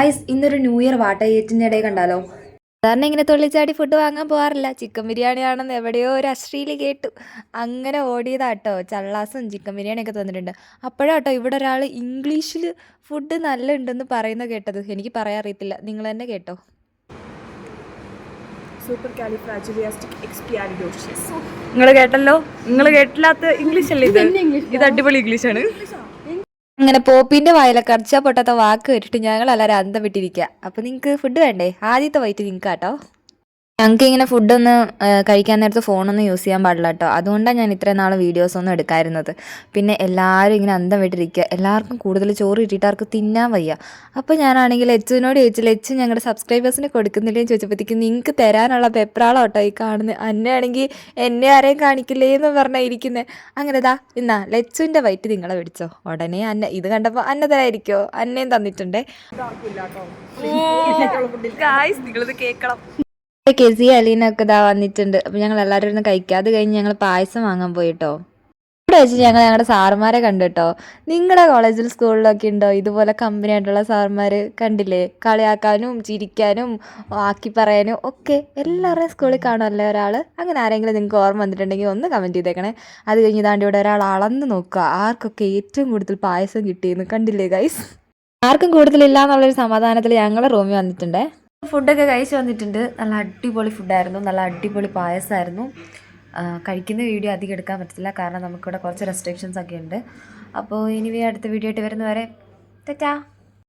Guys ഇന്നൊരു new year വാട്ടയേറ്റിന്റെ ഇടയിൽ കണ്ടാലോ? സാധാരണ ഇങ്ങനെ തുള്ളിച്ചാടി ഫുഡ് വാങ്ങാൻ പോകാറില്ല ചിക്കൻ ബിരിയാണി ആണെന്ന് എവിടെയോ ഒരു അശ്രീൽ കേട്ടു. അങ്ങനെ ഓടിയതാട്ടോ. ചള്ളാസും ചിക്കൻ ബിരിയാണിയൊക്കെ തന്നിട്ടുണ്ട്. അപ്പോഴാട്ടോ ഇവിടെ ഒരാൾ ഇംഗ്ലീഷിൽ ഫുഡ് നല്ല ഉണ്ടെന്ന് പറയുന്ന കേട്ടത്. എനിക്ക് പറയാൻ അറിയത്തില്ല. നിങ്ങൾ തന്നെ കേട്ടോ. സൂപ്പർ നിങ്ങൾ കേട്ടല്ലോ? നിങ്ങൾ കേട്ടില്ലാത്ത ഇംഗ്ലീഷ് അല്ലേ ഇത്? ഇത് അടിപൊളി ഇംഗ്ലീഷാണ് അങ്ങനെ പോപ്പിന്റെ വായിലെ അടിച്ചാ പൊട്ടാത്ത വാക്ക് കേട്ടിട്ട് ഞങ്ങൾ എല്ലാവരും അന്തം വിട്ടിരിക്കുക അപ്പോൾ നിങ്ങൾക്ക് ഫുഡ് വേണ്ടേ? ആദ്യത്തെ വൈറ്റ് നിങ്ങൾക്ക് കേട്ടോ ഞങ്ങൾക്ക് ഇങ്ങനെ ഫുഡൊന്ന് കഴിക്കാൻ നേരത്ത് ഫോണൊന്നും യൂസ് ചെയ്യാൻ പാടില്ല കേട്ടോ അതുകൊണ്ടാണ് ഞാൻ ഇത്രയും നാൾ വീഡിയോസ് ഒന്നും എടുക്കാതിരുന്നത് പിന്നെ എല്ലാവരും ഇങ്ങനെ അന്തം വിട്ടിരിക്കുക എല്ലാവർക്കും കൂടുതൽ ചോറ് ഇട്ടിട്ട് ആർക്ക് തിന്നാൻ വയ്യ. അപ്പോൾ ഞാനാണെങ്കിൽ എച്ചുവിനോട് ചോദിച്ചു എച്ച് ഞങ്ങളുടെ സബ്സ്ക്രൈബേഴ്സിന് കൊടുക്കുന്നില്ലേന്ന് ചോദിച്ചപ്പോഴത്തേക്ക് നിങ്ങൾക്ക് തരാനുള്ള പെപ്രാളോ കേട്ടോ ഈ കാണുന്നത് അന്നെ ആണെങ്കിൽ എന്നെ ആരെയും കാണിക്കില്ലേ എന്ന് പറഞ്ഞാൽ ഇരിക്കുന്നത് അങ്ങനെ ദാ ഇന്നാ ലച്ചുവിന്റെ വയറ്റ് നിങ്ങളെ പിടിച്ചോ. ഉടനെ അന്ന ഇത് കണ്ടപ്പോൾ അന്ന തരായിരിക്കോ? അന്നയും തന്നിട്ടുണ്ടേ. നിങ്ങളിത് കേൾക്കണം കെസി അലീനൊക്കെ ഇതാ വന്നിട്ടുണ്ട്. അപ്പൊ ഞങ്ങൾ എല്ലാവരും ഇരുന്ന് കഴിക്കുക അത് കഴിഞ്ഞ് ഞങ്ങൾ പായസം വാങ്ങാൻ പോയിട്ടോ. ഇവിടെ വെച്ച് ഞങ്ങൾ ഞങ്ങളുടെ സാറുമാരെ കണ്ടു കേട്ടോ നിങ്ങളുടെ കോളേജിൽ സ്കൂളിലൊക്കെ ഉണ്ടോ? ഇതുപോലെ കമ്പനി ആയിട്ടുള്ള സാറുമാർ കണ്ടില്ലേ? കളിയാക്കാനും ചിരിക്കാനും ആക്കി പറയാനും ഒക്കെ എല്ലാവരുടെയും സ്കൂളിൽ കാണുമല്ലേ ഒരാൾ അങ്ങനെ ആരെങ്കിലും നിങ്ങൾക്ക് ഓർമ്മ വന്നിട്ടുണ്ടെങ്കിൽ ഒന്ന് കമന്റ് ചെയ്തേക്കണേ. അത് കഴിഞ്ഞ് താണ്ടി ഇവിടെ ഒരാൾ അളന്ന് നോക്കുക. ആർക്കൊക്കെ ഏറ്റവും കൂടുതൽ പായസം കിട്ടിയെന്ന് കണ്ടില്ലേ ഗൈസ് ആർക്കും കൂടുതലില്ല എന്നുള്ളൊരു സമാധാനത്തിൽ ഞങ്ങൾ റൂമിൽ വന്നിട്ടുണ്ടേ. ഫുഡൊക്കെ കഴിച്ച് വന്നിട്ടുണ്ട്. നല്ല അടിപൊളി ഫുഡായിരുന്നു. നല്ല അടിപൊളി പായസമായിരുന്നു കഴിക്കുന്ന വീഡിയോ അധികം എടുക്കാൻ പറ്റത്തില്ല. കാരണം നമുക്കിവിടെ കുറച്ച് റെസ്ട്രിക്ഷൻസ് ഒക്കെ ഉണ്ട്. അപ്പോൾ ഇനി അടുത്ത വീഡിയോ ആയിട്ട് വരുന്നവരെ തെറ്റാ